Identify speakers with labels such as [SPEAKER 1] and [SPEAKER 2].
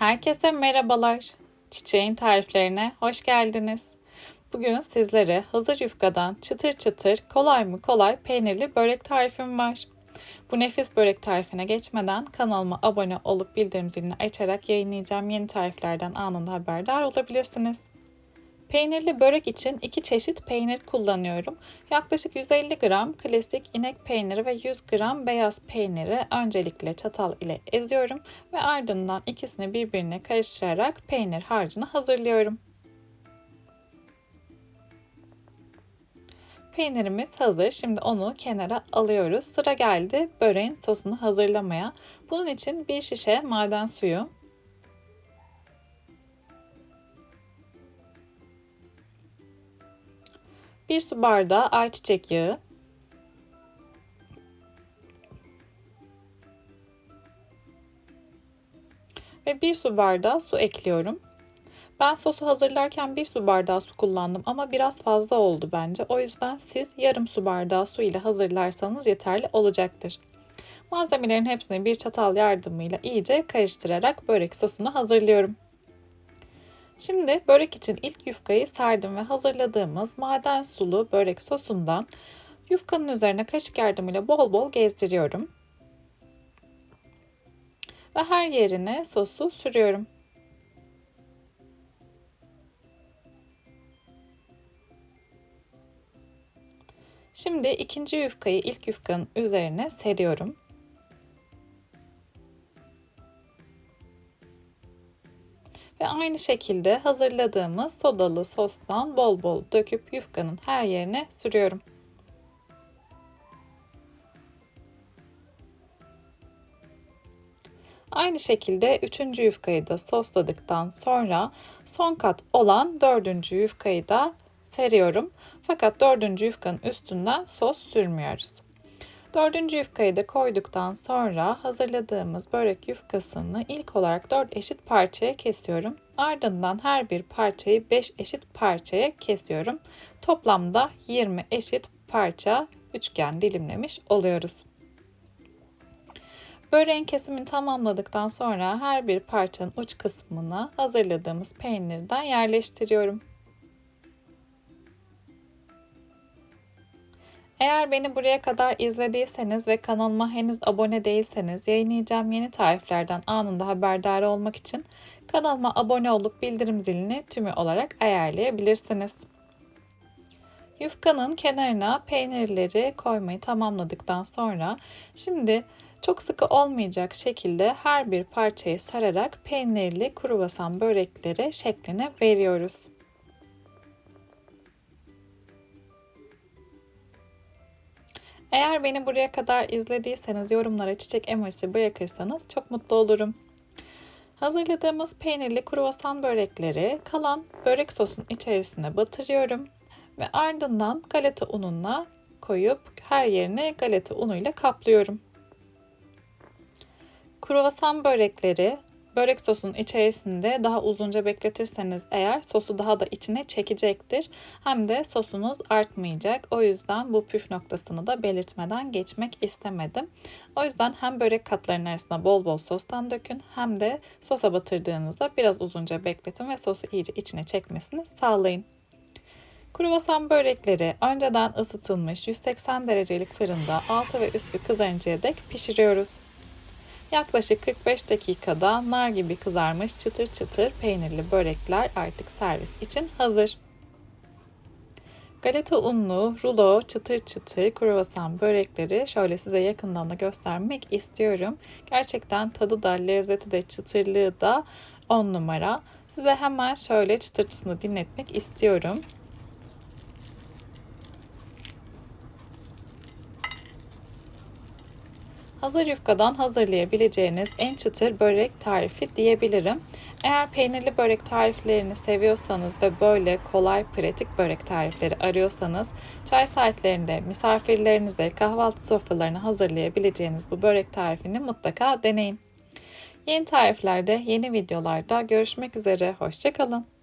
[SPEAKER 1] Herkese merhabalar. Çiçeğin tariflerine hoş geldiniz. Bugün sizlere hazır yufkadan çıtır çıtır kolay mı kolay peynirli börek tarifim var. Bu nefis börek tarifine geçmeden kanalıma abone olup bildirim zilini açarak yayınlayacağım yeni tariflerden anında haberdar olabilirsiniz. Peynirli börek için iki çeşit peynir kullanıyorum. Yaklaşık 150 gram klasik inek peyniri ve 100 gram beyaz peyniri öncelikle çatal ile eziyorum ve ardından ikisini birbirine karıştırarak peynir harcını hazırlıyorum. Peynirimiz hazır. Şimdi onu kenara alıyoruz. Sıra geldi böreğin sosunu hazırlamaya. Bunun için bir şişe maden suyu, Bir su bardağı ayçiçek yağı. Ve bir su bardağı su ekliyorum. Ben sosu hazırlarken bir su bardağı su kullandım ama biraz fazla oldu bence. O yüzden siz yarım su bardağı su ile hazırlarsanız yeterli olacaktır. Malzemelerin hepsini bir çatal yardımıyla iyice karıştırarak börek sosunu hazırlıyorum. Şimdi börek için ilk yufkayı serdim ve hazırladığımız maden sulu börek sosundan yufkanın üzerine kaşık yardımıyla bol bol gezdiriyorum. Ve her yerine sosu sürüyorum. Şimdi ikinci yufkayı ilk yufkanın üzerine seriyorum. Ve aynı şekilde hazırladığımız sodalı sostan bol bol döküp yufkanın her yerine sürüyorum. Aynı şekilde üçüncü yufkayı da sosladıktan sonra son kat olan dördüncü yufkayı da seriyorum. Fakat dördüncü yufkanın üstünden sos sürmüyoruz. Dördüncü yufkayı da koyduktan sonra hazırladığımız börek yufkasını ilk olarak 4 eşit parçaya kesiyorum. Ardından her bir parçayı 5 eşit parçaya kesiyorum. Toplamda 20 eşit parça üçgen dilimlemiş oluyoruz. Böreğin kesimini tamamladıktan sonra her bir parçanın uç kısmına hazırladığımız peynirden yerleştiriyorum. Eğer beni buraya kadar izlediyseniz ve kanalıma henüz abone değilseniz yayınlayacağım yeni tariflerden anında haberdar olmak için kanalıma abone olup bildirim zilini tümü olarak ayarlayabilirsiniz. Yufkanın kenarına peynirleri koymayı tamamladıktan sonra şimdi çok sıkı olmayacak şekilde her bir parçayı sararak peynirli kruvasan börekleri şekline veriyoruz. Eğer beni buraya kadar izlediyseniz yorumlara çiçek emojisi bırakırsanız çok mutlu olurum. Hazırladığımız peynirli kruvasan börekleri kalan börek sosun içerisine batırıyorum ve ardından galeta ununa koyup her yerini galeta unuyla kaplıyorum. Kruvasan börekleri Börek sosunun içerisinde daha uzunca bekletirseniz eğer sosu daha da içine çekecektir. Hem de sosunuz artmayacak. O yüzden bu püf noktasını da belirtmeden geçmek istemedim. O yüzden hem börek katlarının arasına bol bol sostan dökün hem de sosa batırdığınızda biraz uzunca bekletin ve sosu iyice içine çekmesini sağlayın. Kruvasan börekleri önceden ısıtılmış 180 derecelik fırında altı ve üstü kızarıncaya dek pişiriyoruz. Yaklaşık 45 dakikada nar gibi kızarmış çıtır çıtır peynirli börekler artık servis için hazır. Galeta unlu, rulo, çıtır çıtır kruvasan börekleri şöyle size yakından da göstermek istiyorum. Gerçekten tadı da, lezzeti de, çıtırlığı da 10 numara. Size hemen şöyle çıtırtısını dinletmek istiyorum. Hazır yufkadan hazırlayabileceğiniz en çıtır börek tarifi diyebilirim. Eğer peynirli börek tariflerini seviyorsanız ve böyle kolay pratik börek tarifleri arıyorsanız çay saatlerinde misafirlerinize kahvaltı sofralarını hazırlayabileceğiniz bu börek tarifini mutlaka deneyin. Yeni tariflerde, yeni videolarda görüşmek üzere. Hoşçakalın.